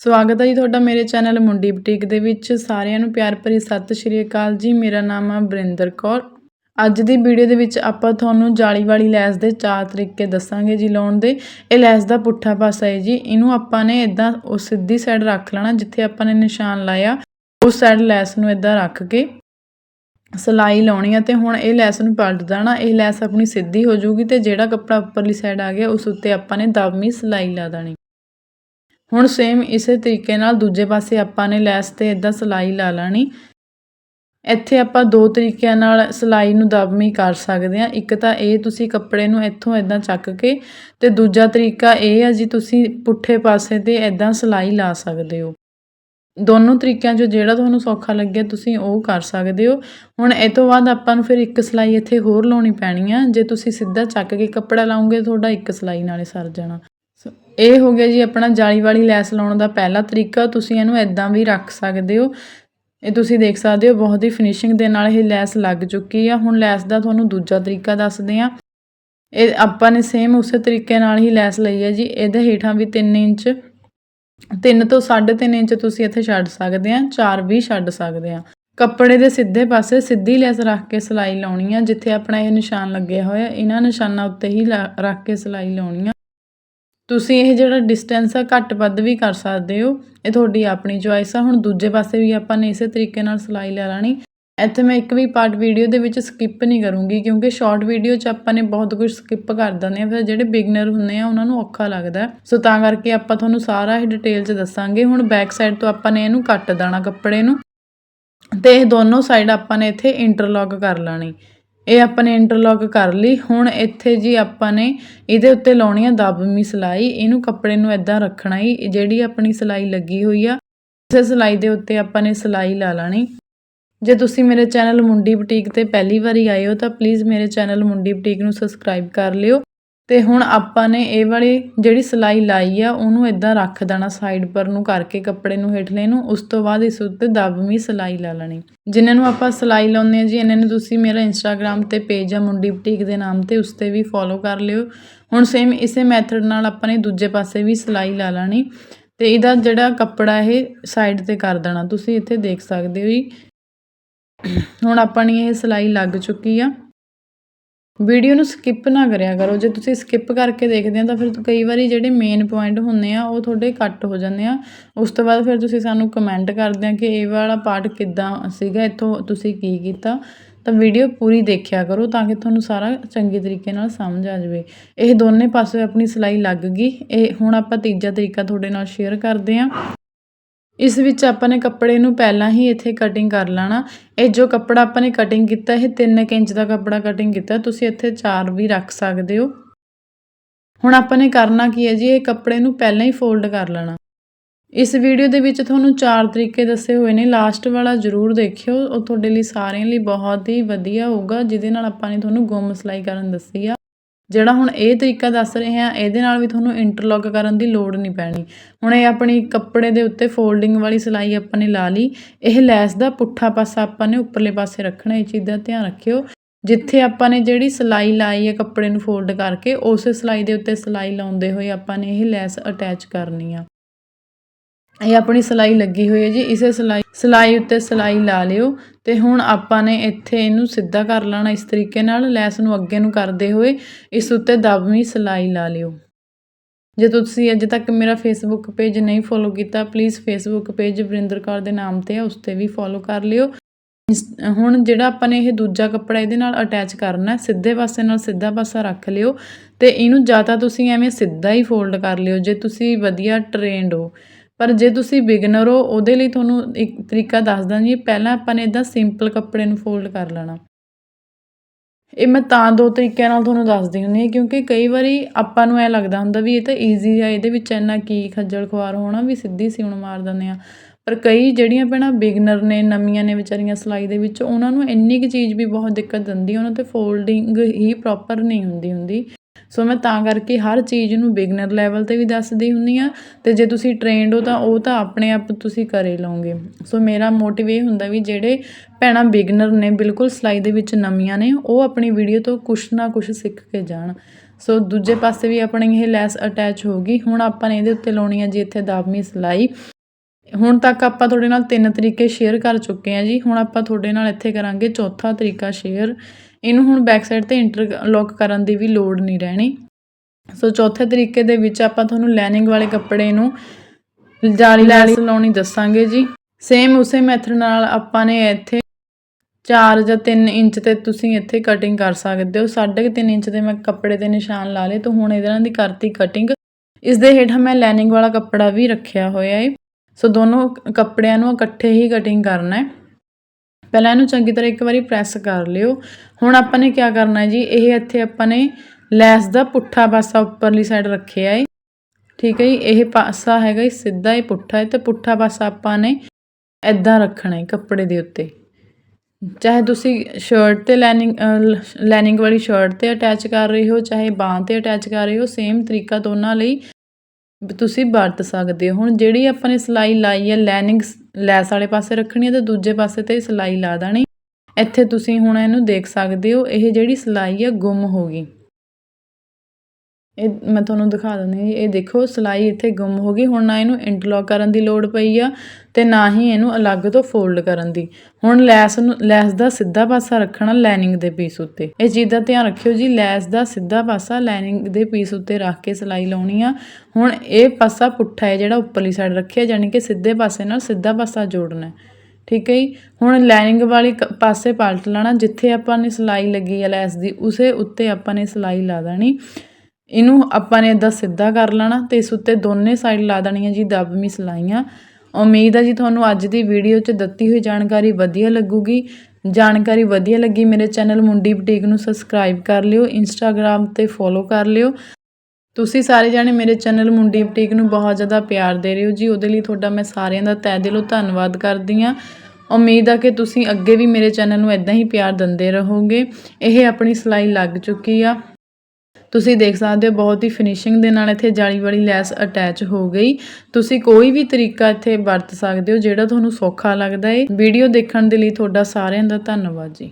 ਸਵਾਗਤ ਹੈ ਜੀ ਤੁਹਾਡਾ ਮੇਰੇ ਚੈਨਲ ਮੁੰਡੀ ਬੁਟੀਕ ਦੇ ਵਿੱਚ। ਸਾਰਿਆਂ ਨੂੰ ਪਿਆਰ ਭਰੀ ਸਤਿ ਸ਼੍ਰੀ ਅਕਾਲ ਜੀ। ਮੇਰਾ ਨਾਮ ਹੈ ਬਰਿੰਦਰ ਕੌਰ। ਅੱਜ ਦੀ ਵੀਡੀਓ ਦੇ ਵਿੱਚ ਆਪਾਂ ਤੁਹਾਨੂੰ ਜਾਲੀ ਵਾਲੀ ਲੈਸ ਦੇ ਚਾਰ ਤਰੀਕੇ ਦੱਸਾਂਗੇ ਜੀ ਲਾਉਣ ਦੇ। ਇਹ ਲੈਸ ਦਾ ਪੁੱਠਾ ਪਾਸਾ ਹੈ ਜੀ। ਇਹਨੂੰ ਆਪਾਂ ਨੇ ਇਦਾਂ ਉਹ ਸਿੱਧੀ ਸਾਈਡ ਰੱਖ ਲੈਣਾ ਜਿੱਥੇ ਆਪਾਂ ਨੇ ਨਿਸ਼ਾਨ ਲਾਇਆ। ਉਸ ਸਾਈਡ ਲੈਸ ਨੂੰ ਇਦਾਂ ਰੱਖ ਕੇ ਸਲਾਈ ਲਾਉਣੀ ਆ ਤੇ ਹੁਣ ਇਹ ਲੈਸ ਨੂੰ ਪਲਟ ਦੇਣਾ। ਇਹ ਲੈਸ ਆਪਣੀ ਸਿੱਧੀ ਹੋ ਜੂਗੀ ਤੇ ਜਿਹੜਾ ਕੱਪੜਾ ਉੱਪਰਲੀ ਸਾਈਡ ਆ ਗਿਆ ਉਸ ਉੱਤੇ ਆਪਾਂ ਨੇ ਦਬਮੀ ਸਲਾਈ ਲਾ ਦੇਣੀ। ਹੁਣ ਸੇਮ ਇਸੇ ਤਰੀਕੇ ਨਾਲ ਦੂਜੇ ਪਾਸੇ ਆਪਾਂ ਨੇ ਲੈਸ ਤੇ ਇਦਾਂ ਸਲਾਈ ਲਾ ਲੈਣੀ। ਇੱਥੇ ਆਪਾਂ ਦੋ ਤਰੀਕਿਆਂ ਨਾਲ ਸਲਾਈ ਨੂੰ ਦਬਮੀ ਕਰ ਸਕਦੇ ਹਾਂ। ਇੱਕ ਤਾਂ ਇਹ ਤੁਸੀਂ ਕੱਪੜੇ ਨੂੰ ਇੱਥੋਂ ਇਦਾਂ ਚੱਕ ਕੇ ਤੇ ਦੂਜਾ ਤਰੀਕਾ ਇਹ ਆ ਜੀ ਤੁਸੀਂ ਪੁੱਠੇ ਪਾਸੇ ਤੇ ਇਦਾਂ ਸਲਾਈ ਲਾ ਸਕਦੇ ਹੋ। ਦੋਨੋਂ ਤਰੀਕਿਆਂ 'ਚੋਂ ਜਿਹੜਾ ਤੁਹਾਨੂੰ ਸੌਖਾ ਲੱਗੇ ਤੁਸੀਂ ਉਹ ਕਰ ਸਕਦੇ ਹੋ। ਹੁਣ ਇਹ ਤੋਂ ਬਾਅਦ ਆਪਾਂ ਨੂੰ ਫਿਰ ਇੱਕ ਸਲਾਈ ਇੱਥੇ ਹੋਰ ਲਾਉਣੀ ਪੈਣੀ ਆ। ਜੇ ਤੁਸੀਂ ਸਿੱਧਾ ਚੱਕ ਕੇ ਕੱਪੜਾ ਲਾਉਂਗੇ, ਤੁਹਾਡਾ ਇੱਕ ਸਲਾਈ ਨਾਲੇ ਸਰ ਜਾਣਾ। ਸੋ ਇਹ ਹੋ ਗਿਆ ਜੀ ਆਪਣਾ ਜਾਲੀ ਵਾਲੀ ਲੈਸ ਲਾਉਣ ਦਾ ਪਹਿਲਾ ਤਰੀਕਾ। ਤੁਸੀਂ ਇਹਨੂੰ ਇਦਾਂ ਵੀ ਰੱਖ ਸਕਦੇ ਹੋ। ਇਹ ਤੁਸੀਂ ਦੇਖ ਸਕਦੇ ਹੋ, ਬਹੁਤ ਹੀ ਫਿਨਿਸ਼ਿੰਗ ਦੇ ਨਾਲ ਇਹ ਲੈਸ ਲੱਗ ਚੁੱਕੀ ਆ। ਹੁਣ ਲੈਸ ਦਾ ਤੁਹਾਨੂੰ ਦੂਜਾ ਤਰੀਕਾ ਦੱਸਦੇ ਆ। ਇਹ ਆਪਾਂ ਨੇ ਸੇਮ ਉਸੇ ਤਰੀਕੇ ਨਾਲ ਹੀ ਲੈਸ ਲਈ ਹੈ ਜੀ। ਇਹਦੇ ਹੇਠਾਂ ਵੀ 3 ਇੰਚ 3 ਤੋਂ 3.5 ਇੰਚ ਤੁਸੀਂ ਇੱਥੇ ਛੱਡ ਸਕਦੇ ਆ 4 ਵੀ ਛੱਡ ਸਕਦੇ ਆ। ਕੱਪੜੇ ਦੇ ਸਿੱਧੇ ਪਾਸੇ ਸਿੱਧੀ ਲੈਸ ਰੱਖ ਕੇ ਸਲਾਈ ਲਾਉਣੀ ਆ, ਜਿੱਥੇ ਆਪਣਾ ਇਹ ਨਿਸ਼ਾਨ ਲੱਗਿਆ ਹੋਇਆ। ਇਹਨਾਂ ਨਿਸ਼ਾਨਾਂ ਉੱਤੇ ਹੀ ਰੱਖ ਕੇ ਸਲਾਈ ਲਾਉਣੀ ਆ। ਤੁਸੀਂ ਇਹ ਜਿਹੜਾ ਡਿਸਟੈਂਸ ਆ, ਘੱਟ ਵੱਧ ਵੀ ਕਰ ਸਕਦੇ ਹੋ। ਇਹ ਤੁਹਾਡੀ ਆਪਣੀ ਚੋਇਸ ਆ। ਹੁਣ ਦੂਜੇ ਪਾਸੇ ਵੀ ਆਪਾਂ ਨੇ ਇਸੇ ਤਰੀਕੇ ਨਾਲ ਸਲਾਈ ਲੈ ਲੈਣੀ। ਇੱਥੇ ਮੈਂ ਇੱਕ ਵੀ ਪਾਰਟ ਵੀਡੀਓ ਦੇ ਵਿੱਚ ਸਕਿਪ ਨਹੀਂ ਕਰੂੰਗੀ, ਕਿਉਂਕਿ ਸ਼ਾਰਟ ਵੀਡੀਓ 'ਚ ਆਪਾਂ ਨੇ ਬਹੁਤ ਕੁਝ ਸਕਿਪ ਕਰ ਦਿੰਦੇ ਆ। ਫਿਰ ਜਿਹੜੇ ਬਿਗਨਰ ਹੁੰਦੇ ਆ, ਉਹਨਾਂ ਨੂੰ ਔਖਾ ਲੱਗਦਾ। ਸੋ ਤਾਂ ਕਰਕੇ ਆਪਾਂ ਤੁਹਾਨੂੰ ਸਾਰਾ ਇਹ ਡਿਟੇਲ 'ਚ ਦੱਸਾਂਗੇ। ਹੁਣ ਬੈਕ ਸਾਈਡ ਤੋਂ ਆਪਾਂ ਨੇ ਇਹਨੂੰ ਕੱਟ ਦੇਣਾ ਕੱਪੜੇ ਨੂੰ। ਤੇ ਇਹ ਦੋਨੋਂ ਸਾਈਡ ਆਪਾਂ ਨੇ ਇੱਥੇ ਇੰਟਰਲੌਕ ਕਰ ਲੈਣੀ। ਇਹ ਆਪਾਂ ਨੇ ਇੰਟਰਲੌਕ ਕਰ ਲਈ। ਹੁਣ ਇੱਥੇ ਜੀ ਆਪਾਂ ਨੇ ਇਹਦੇ ਉੱਤੇ ਲਾਉਣੀ ਆ ਦਬਮੀ ਸਲਾਈ। ਇਹਨੂੰ ਕੱਪੜੇ ਨੂੰ ਇਦਾਂ ਰੱਖਣਾ ਹੀ ਜਿਹੜੀ ਆਪਣੀ ਸਲਾਈ ਲੱਗੀ ਹੋਈ ਆ, ਇਸੇ ਸਲਾਈ ਦੇ ਉੱਤੇ ਆਪਾਂ ਨੇ ਸਲਾਈ ਲਾ ਲੈਣੀ। ਜੇ ਤੁਸੀਂ ਮੇਰੇ ਚੈਨਲ ਮੁੰਡੀ ਬੁਟੀਕ ਤੇ ਪਹਿਲੀ ਵਾਰੀ ਆਏ ਹੋ ਤਾਂ ਪਲੀਜ਼ ਮੇਰੇ ਚੈਨਲ ਮੁੰਡੀ ਬੁਟੀਕ ਨੂੰ ਸਬਸਕ੍ਰਾਈਬ ਕਰ ਲਿਓ। ਤੇ ਹੁਣ ਆਪਾਂ ਨੇ ਇਹ ਵਾਲੀ ਜਿਹੜੀ ਸਲਾਈ ਲਾਈ ਆ, ਉਹਨੂੰ ਇਦਾਂ ਰੱਖ ਦੇਣਾ ਸਾਈਡ ਪਰ ਨੂੰ ਕਰਕੇ ਕੱਪੜੇ ਨੂੰ ਹੇਠਲੇ ਨੂੰ, ਉਸ ਤੋਂ ਬਾਅਦ ਇਸ ਉੱਤੇ ਦਬਮੀ ਸਲਾਈ ਲਾ ਲੈਣੀ। ਜਿਨ੍ਹਾਂ ਨੂੰ ਆਪਾਂ ਸਲਾਈ ਲਾਉਂਦੇ ਆ ਜੀ, ਇਹਨਾਂ ਨੂੰ ਤੁਸੀਂ ਮੇਰਾ ਇੰਸਟਾਗ੍ਰam ਤੇ ਪੇਜ ਆ ਮੁੰਡੀ ਬੁਟੀਕ ਦੇ ਨਾਮ ਤੇ, ਉਸ ਤੇ ਵੀ ਫੋਲੋ ਕਰ ਲਿਓ। ਹੁਣ ਸੇਮ ਇਸੇ ਮੈਥਡ ਨਾਲ ਆਪਾਂ ਨੇ ਦੂਜੇ ਪਾਸੇ ਵੀ ਸਲਾਈ ਲਾ ਲੈਣੀ। ਤੇ ਇਹਦਾ ਜਿਹੜਾ ਕੱਪੜਾ ਇਹ ਸਾਈਡ ਤੇ ਕਰ ਦੇਣਾ, ਤੁਸੀਂ ਇੱਥੇ ਦੇਖ ਸਕਦੇ ਹੋ ਜੀ। ਹੁਣ ਆਪਾਂ ਨੇ ਇਹ ਸਲਾਈ ਲੱਗ ਚੁੱਕੀ ਆ। ਵੀਡੀਓ ਨੂੰ ਸਕਿੱਪ ਨਾ ਕਰਿਆ ਕਰੋ। ਜੇ ਤੁਸੀਂ ਸਕਿੱਪ ਕਰਕੇ ਦੇਖਦੇ ਆ ਤਾਂ ਫਿਰ ਕਈ ਵਾਰੀ ਜਿਹੜੇ ਮੇਨ ਪੁਆਇੰਟ ਹੁੰਦੇ ਆ, ਉਹ ਤੁਹਾਡੇ ਕੱਟ ਹੋ ਜਾਂਦੇ ਆ। ਉਸ ਤੋਂ ਬਾਅਦ ਫਿਰ ਤੁਸੀਂ ਸਾਨੂੰ ਕਮੈਂਟ ਕਰਦੇ ਆ ਕਿ ਇਹ ਵਾਲਾ ਪਾਰਟ ਕਿੱਦਾਂ ਸੀਗਾ, ਇੱਥੋਂ ਤੁਸੀਂ ਕੀ ਕੀਤਾ। ਤਾਂ ਵੀਡੀਓ ਪੂਰੀ ਦੇਖਿਆ ਕਰੋ ਤਾਂ ਕਿ ਤੁਹਾਨੂੰ ਸਾਰਾ ਚੰਗੇ ਤਰੀਕੇ ਨਾਲ ਸਮਝ ਆ ਜਾਵੇ। ਇਹ ਦੋਨੇ ਪਾਸੇ ਆਪਣੀ ਸਿਲਾਈ ਲੱਗ ਗਈ। ਇਹ ਹੁਣ ਆਪਾਂ ਤੀਜਾ ਤਰੀਕਾ ਤੁਹਾਡੇ ਨਾਲ ਸ਼ੇਅਰ ਕਰਦੇ ਆ। ਇਸ ਵਿੱਚ ਆਪਾਂ ਨੇ ਕੱਪੜੇ ਨੂੰ ਪਹਿਲਾਂ ਹੀ ਇੱਥੇ ਕਟਿੰਗ ਕਰ ਲੈਣਾ। ਇਹ ਜੋ ਕੱਪੜਾ ਆਪਾਂ ਨੇ ਕਟਿੰਗ ਕੀਤਾ, ਇਹ 3 ਇੰਚ ਦਾ ਕੱਪੜਾ ਕਟਿੰਗ ਕੀਤਾ, ਤੁਸੀਂ ਇੱਥੇ 4 ਵੀ ਰੱਖ ਸਕਦੇ ਹੋ। ਹੁਣ ਆਪਾਂ ਨੇ ਕਰਨਾ ਕੀ ਹੈ ਜੀ, ਇਹ ਕੱਪੜੇ ਨੂੰ ਪਹਿਲਾਂ ਹੀ ਫੋਲਡ ਕਰ ਲੈਣਾ। ਇਸ ਵੀਡੀਓ ਦੇ ਵਿੱਚ ਤੁਹਾਨੂੰ ਚਾਰ ਤਰੀਕੇ ਦੱਸੇ ਹੋਏ ਨੇ। ਲਾਸਟ ਵਾਲਾ ਜ਼ਰੂਰ ਦੇਖਿਓ। ਉਹ ਤੁਹਾਡੇ ਲਈ ਸਾਰਿਆਂ ਲਈ ਬਹੁਤ ਹੀ ਵਧੀਆ ਹੋਊਗਾ, ਜਿਹਦੇ ਨਾਲ ਆਪਾਂ ਨੇ ਤੁਹਾਨੂੰ ਗੁੰਮ ਸਲਾਈ ਕਰਨ ਦੱਸੀ ਆ। ਜਿਹੜਾ ਹੁਣ ਇਹ ਤਰੀਕਾ ਦੱਸ ਰਹੇ ਹਾਂ, ਇਹਦੇ ਨਾਲ ਵੀ ਤੁਹਾਨੂੰ ਇੰਟਰਲੌਕ ਕਰਨ ਦੀ ਲੋੜ ਨਹੀਂ ਪੈਣੀ। ਹੁਣ ਇਹ ਆਪਣੀ ਕੱਪੜੇ ਦੇ ਉੱਤੇ ਫੋਲਡਿੰਗ ਵਾਲੀ ਸਿਲਾਈ ਆਪਾਂ ਨੇ ਲਾ ਲਈ। ਇਹ ਲੈਸ ਦਾ ਪੁੱਠਾ ਪਾਸਾ ਆਪਾਂ ਨੇ ਉੱਪਰਲੇ ਪਾਸੇ ਰੱਖਣਾ, ਇਹ ਚੀਜ਼ ਦਾ ਧਿਆਨ ਰੱਖਿਓ। ਜਿੱਥੇ ਆਪਾਂ ਨੇ ਜਿਹੜੀ ਸਿਲਾਈ ਲਾਈ ਹੈ ਕੱਪੜੇ ਨੂੰ ਫੋਲਡ ਕਰਕੇ, ਉਸੇ ਸਿਲਾਈ ਦੇ ਉੱਤੇ ਸਿਲਾਈ ਲਾਉਂਦੇ ਹੋਏ ਆਪਾਂ ਨੇ ਇਹ ਲੈਸ ਅਟੈਚ ਕਰਨੀ ਆ। ਇਹ ਆਪਣੀ ਸਲਾਈ ਲੱਗੀ ਹੋਈ ਹੈ ਜੀ, ਇਸੇ ਸਲਾਈ ਸਲਾਈ ਉੱਤੇ ਸਲਾਈ ਲਾ ਲਿਓ ਤੇ ਹੁਣ ਆਪਾਂ ਨੇ ਇੱਥੇ ਇਹਨੂੰ ਸਿੱਧਾ ਕਰ ਲੈਣਾ ਇਸ ਤਰੀਕੇ ਨਾਲ, ਲੈਸ ਨੂੰ ਅੱਗੇ ਨੂੰ ਕਰਦੇ ਹੋਏ ਇਸ ਉੱਤੇ ਦਬਵੀਂ ਸਲਾਈ ਲਾ ਲਿਓ। ਜੇ ਤੁਸੀਂ ਅਜੇ ਤੱਕ ਮੇਰਾ ਫੇਸਬੁੱਕ ਪੇਜ ਨਹੀਂ ਫੋਲੋ ਕੀਤਾ please Facebook page Varinder Kaur ਦੇ ਨਾਮ ਤੇ ਹੈ ਉਸ ਤੇ ਵੀ ਫੋਲੋ ਕਰ ਲਿਓ। ਹੁਣ ਜਿਹੜਾ ਆਪਾਂ ਨੇ ਇਹ ਦੂਜਾ ਕੱਪੜਾ ਇਹਦੇ ਨਾਲ ਅਟੈਚ ਕਰਨਾ, ਸਿੱਧੇ ਪਾਸੇ ਨਾਲ ਸਿੱਧਾ ਪਾਸਾ ਰੱਖ ਲਿਓ ਤੇ ਇਹਨੂੰ ਜਾਂ ਤਾਂ ਤੁਸੀਂ ਐਵੇਂ ਸਿੱਧਾ ਹੀ ਫੋਲਡ ਕਰ ਲਿਓ, ਜੇ ਤੁਸੀਂ ਵਧੀਆ ਟ੍ਰੇਨਡ ਹੋ। ਪਰ ਜੇ ਤੁਸੀਂ ਬਿਗਨਰ ਹੋ, ਉਹਦੇ ਲਈ ਤੁਹਾਨੂੰ ਇੱਕ ਤਰੀਕਾ ਦੱਸਦਾ ਜੀ, ਪਹਿਲਾਂ ਆਪਾਂ ਨੇ ਇਦਾਂ ਸਿੰਪਲ ਕੱਪੜੇ ਨੂੰ ਫੋਲਡ ਕਰ ਲੈਣਾ। ਇਹ ਮੈਂ ਤਾਂ ਦੋ ਤਰੀਕਿਆਂ ਨਾਲ ਤੁਹਾਨੂੰ ਦੱਸਦੀ ਹੁੰਦੀ ਹਾਂ, ਕਿਉਂਕਿ ਕਈ ਵਾਰੀ ਆਪਾਂ ਨੂੰ ਐ ਲੱਗਦਾ ਹੁੰਦਾ ਵੀ ਇਹ ਤਾਂ ਈਜ਼ੀ ਆ, ਇਹਦੇ ਵਿੱਚ ਇੰਨਾ ਕੀ ਖੱਜਲ ਖੁਆਰ ਹੋਣਾ, ਵੀ ਸਿੱਧੀ ਸਿਉਣ ਮਾਰ ਦਿੰਦੇ ਆ ਪਰ ਕਈ ਜਿਹੜੀਆਂ ਭੈਣਾਂ ਬਿਗਨਰ ਨੇ, ਨਵੀਆਂ ਨੇ ਵਿਚਾਰੀਆਂ ਸਿਲਾਈ ਦੇ ਵਿੱਚ, ਉਹਨਾਂ ਨੂੰ ਇੰਨੀ ਕੁ ਚੀਜ਼ ਵੀ ਬਹੁਤ ਦਿੱਕਤ ਦਿੰਦੀ ਉਹਨਾਂ ਤੇ ਫੋਲਡਿੰਗ ਹੀ ਪ੍ਰੋਪਰ ਨਹੀਂ ਹੁੰਦੀ ਹੁੰਦੀ। ਸੋ ਮੈਂ ਤਾਂ ਕਰਕੇ ਹਰ ਚੀਜ਼ ਨੂੰ ਬਿਗਨਰ ਲੈਵਲ ਤੇ ਵੀ ਦੱਸਦੀ ਹੁੰਦੀ ਹਾਂ ਅਤੇ ਜੇ ਤੁਸੀਂ ਟ੍ਰੇਨਡ ਹੋ ਤਾਂ ਉਹ ਤਾਂ ਆਪਣੇ ਆਪ ਤੁਸੀਂ ਕਰ ਹੀ ਲਓਗੇ। ਸੋ ਮੇਰਾ ਮੋਟਿਵ ਇਹ ਹੁੰਦਾ ਵੀ ਜਿਹੜੇ ਭੈਣਾਂ ਬਿਗਨਰ ਨੇ, ਬਿਲਕੁਲ ਸਿਲਾਈ ਦੇ ਵਿੱਚ ਨਵੀਆਂ ਨੇ, ਉਹ ਆਪਣੀ ਵੀਡੀਓ ਤੋਂ ਕੁਛ ਨਾ ਕੁਛ ਸਿੱਖ ਕੇ ਜਾਣ। ਸੋ ਦੂਜੇ ਪਾਸੇ ਵੀ ਆਪਣੀ ਇਹ ਲੈਸ ਅਟੈਚ ਹੋ ਗਈ। ਹੁਣ ਆਪਾਂ ਨੇ ਇਹਦੇ ਉੱਤੇ ਲਾਉਣੀ ਹੈ ਜੀ ਇੱਥੇ ਦਾਬਮੀ ਸਿਲਾਈ। ਹੁਣ ਤੱਕ ਆਪਾਂ ਤੁਹਾਡੇ ਨਾਲ ਤਿੰਨ ਤਰੀਕੇ ਸ਼ੇਅਰ ਕਰ ਚੁੱਕੇ ਹਾਂ ਜੀ। ਹੁਣ ਆਪਾਂ ਤੁਹਾਡੇ ਨਾਲ ਇੱਥੇ ਕਰਾਂਗੇ ਚੌਥਾ ਤਰੀਕਾ ਸ਼ੇਅਰ ਇਹਨੂੰ ਹੁਣ ਬੈਕ ਸਾਈਡ ਤੇ ਇੰਟਰਲੌਕ ਕਰਨ ਦੀ ਵੀ ਲੋੜ ਨਹੀਂ ਰਹਿਣੀ। ਸੋ ਚੌਥੇ ਤਰੀਕੇ ਦੇ ਵਿੱਚ ਆਪਾਂ ਤੁਹਾਨੂੰ ਲਾਈਨਿੰਗ ਵਾਲੇ ਕੱਪੜੇ ਨੂੰ ਜਾਲੀ ਲੈਸ ਲਾਉਣੀ ਦੱਸਾਂਗੇ ਜੀ। ਸੇਮ ਉਸੇ ਮੈਥਡ ਨਾਲ ਆਪਾਂ ਨੇ ਇੱਥੇ 4 ਜਾਂ 3 ਇੰਚ ਤੇ ਤੁਸੀਂ ਇੱਥੇ ਕਟਿੰਗ ਕਰ ਸਕਦੇ ਹੋ। 3.5 ਇੰਚ ਦੇ ਮੈਂ ਕੱਪੜੇ ਤੇ ਨਿਸ਼ਾਨ ਲਾ ਲਏ ਤਾਂ ਹੁਣ ਇਹਦੇ ਨਾਲ ਦੀ ਕਰਤੀ ਕਟਿੰਗ ਇਸ ਦੇ ਹੇਠਾਂ ਮੈਂ ਲਾਈਨਿੰਗ ਵਾਲਾ ਕੱਪੜਾ ਵੀ ਰੱਖਿਆ ਹੋਇਆ ਹੈ ਸੋ ਦੋਨੋਂ ਕੱਪੜਿਆਂ ਨੂੰ ਇਕੱਠੇ ਹੀ ਕਟਿੰਗ ਕਰਨਾ ਹੈ ਪਹਿਲਾਂ ਇਹਨੂੰ ਚੰਗੀ ਤਰ੍ਹਾਂ ਇੱਕ ਵਾਰੀ ਪ੍ਰੈਸ ਕਰ ਲਿਓ। ਹੁਣ ਆਪਾਂ ਨੇ ਕੀ ਕਰਨਾ ਜੀ? ਇਹ ਇੱਥੇ ਆਪਾਂ ਨੇ ਲੈਸ ਦਾ ਪੁੱਠਾ ਪਾਸਾ ਉੱਪਰਲੀ ਸਾਈਡ ਰੱਖਿਆ ਹੈ ਠੀਕ ਹੈ ਜੀ? ਇਹ ਪਾਸਾ ਹੈਗਾ ਇਹ ਸਿੱਧਾ ਹੀ ਪੁੱਠਾ ਹੈ ਤੇ ਪੁੱਠਾ ਪਾਸਾ ਆਪਾਂ ਨੇ ਐਦਾਂ ਰੱਖਣਾ ਹੈ ਕੱਪੜੇ ਦੇ ਉੱਤੇ। ਚਾਹੇ ਤੁਸੀਂ ਸ਼ਰਟ ਤੇ ਲਾਈਨਿੰਗ ਲੈਨਿੰਗ ਵਾਲੀ ਸ਼ਰਟ ਤੇ ਅਟੈਚ ਕਰ ਰਹੇ ਹੋ, ਚਾਹੇ ਬਾਂਹ ਤੇ ਅਟੈਚ ਕਰ ਰਹੇ ਹੋ ਸੇਮ ਤਰੀਕਾ ਦੋਨਾਂ ਲਈ ਤੁਸੀਂ ਵਰਤ ਸਕਦੇ ਹੋ। ਹੁਣ ਜਿਹੜੀ ਆਪਾਂ ਨੇ ਸਿਲਾਈ ਲਾਈ ਹੈ ਲਾਈਨਿੰਗ ਲੈਸ ਵਾਲੇ ਪਾਸੇ ਰੱਖਣੀ ਹੈ ਤੇ ਦੂਜੇ ਪਾਸੇ ਤੇ ਸਿਲਾਈ ਲਾ ਦੇਣੀ। ਇੱਥੇ ਤੁਸੀਂ ਹੁਣ ਇਹਨੂੰ ਦੇਖ ਸਕਦੇ ਹੋ, ਇਹ ਜਿਹੜੀ ਸਿਲਾਈ ਹੈ ਗੁੰਮ ਹੋ ਗਈ। ਇਹ ਮੈਂ ਤੁਹਾਨੂੰ ਦਿਖਾ ਦਿੰਦੀ ਜੀ। ਇਹ ਦੇਖੋ, ਸਿਲਾਈ ਇੱਥੇ ਗੁੰਮ ਹੋ ਗਈ। ਹੁਣ ਨਾ ਇਹਨੂੰ ਇੰਟਰਲੌਕ ਕਰਨ ਦੀ ਲੋੜ ਪਈ ਆ ਤੇ ਨਾ ਹੀ ਇਹਨੂੰ ਅਲੱਗ ਤੋਂ ਫੋਲਡ ਕਰਨ ਦੀ। ਹੁਣ ਲੈਸ ਨੂੰ ਲੈਸ ਦਾ ਸਿੱਧਾ ਪਾਸਾ ਰੱਖਣਾ ਲਾਈਨਿੰਗ ਦੇ ਪੀਸ ਉੱਤੇ। ਇਹ ਚੀਜ਼ ਦਾ ਧਿਆਨ ਰੱਖਿਓ ਜੀ, ਲੈਸ ਦਾ ਸਿੱਧਾ ਪਾਸਾ ਲਾਈਨਿੰਗ ਦੇ ਪੀਸ ਉੱਤੇ ਰੱਖ ਕੇ ਸਿਲਾਈ ਲਾਉਣੀ ਆ। ਹੁਣ ਇਹ ਪਾਸਾ ਪੁੱਠਾ ਹੈ, ਜਿਹੜਾ ਉੱਪਰਲੀ ਸਾਈਡ ਰੱਖਿਆ ਯਾਨੀ ਕਿ ਸਿੱਧੇ ਪਾਸੇ ਨਾਲ ਸਿੱਧਾ ਪਾਸਾ ਜੋੜਨਾ ਠੀਕ ਹੈ ਜੀ? ਹੁਣ ਲਾਈਨਿੰਗ ਵਾਲੀ ਕ- ਪਾਸੇ ਪਲਟ ਲੈਣਾ, ਜਿੱਥੇ ਆਪਾਂ ਨੇ ਸਿਲਾਈ ਲੱਗੀ ਆ ਲੈਸ ਦੀ, ਉਸੇ ਉੱਤੇ ਆਪਾਂ ਨੇ ਸਿਲਾਈ ਲਾ ਦੇਣੀ। ਇਹਨੂੰ ਆਪਾਂ ਨੇ ਇਦਾਂ ਸਿੱਧਾ ਕਰ ਲੈਣਾ ਤੇ ਇਸ ਉੱਤੇ ਦੋਨੇ ਸਾਈਡ ਲਾ ਦੇਣੀਆਂ ਜੀ ਦਬਮੀ ਸਿਲਾਈਆਂ ਉਮੀਦ ਹੈ ਜੀ ਤੁਹਾਨੂੰ ਅੱਜ ਦੀ ਵੀਡੀਓ 'ਚ ਦਿੱਤੀ ਹੋਈ ਜਾਣਕਾਰੀ ਵਧੀਆ ਲੱਗੂਗੀ। ਜਾਣਕਾਰੀ ਵਧੀਆ ਲੱਗੀ ਮੇਰੇ ਚੈਨਲ ਮੁੰਡੀ ਬੁਟੀਕ ਨੂੰ ਸਬਸਕ੍ਰਾਈਬ ਕਰ ਲਿਓ ਇੰਸਟਾਗ੍ਰam ਤੇ ਫੋਲੋ ਕਰ ਲਿਓ। ਤੁਸੀਂ ਸਾਰੇ ਜਾਣੇ ਮੇਰੇ ਚੈਨਲ ਮੁੰਡੀ ਬੁਟੀਕ ਨੂੰ ਬਹੁਤ ਜ਼ਿਆਦਾ ਪਿਆਰ ਦੇ ਰਹੇ ਹੋ ਜੀ। ਉਹਦੇ ਲਈ ਤੁਹਾਡਾ ਮੈਂ ਸਾਰਿਆਂ ਦਾ ਤਹਿ ਦਿਲੋਂ ਧੰਨਵਾਦ ਕਰਦੀ ਹਾਂ। ਉਮੀਦ ਆ ਕਿ ਤੁਸੀਂ ਅੱਗੇ ਵੀ ਮੇਰੇ ਚੈਨਲ ਨੂੰ ਇਦਾਂ ਹੀ ਪਿਆਰ ਦਿੰਦੇ ਰਹੋਗੇ। ਇਹ ਆਪਣੀ ਸਿਲਾਈ ਲੱਗ ਚੁੱਕੀ ਆ। ਤੁਸੀਂ ਦੇਖ ਸਕਦੇ ਹੋ ਬਹੁਤ ਹੀ ਫਿਨਿਸ਼ਿੰਗ ਦੇ ਨਾਲ ਇੱਥੇ ਜਾਲੀ ਵਾਲੀ ਲੈਸ ਅਟੈਚ ਹੋ ਗਈ। ਤੁਸੀਂ ਕੋਈ ਵੀ ਤਰੀਕਾ ਇੱਥੇ ਵਰਤ ਸਕਦੇ ਹੋ ਜਿਹੜਾ ਤੁਹਾਨੂੰ ਸੌਖਾ ਲੱਗਦਾ ਹੈ ਵੀਡੀਓ ਦੇਖਣ ਦੇ ਲਈ ਤੁਹਾਡਾ ਸਾਰਿਆਂ ਦਾ ਧੰਨਵਾਦ ਜੀ।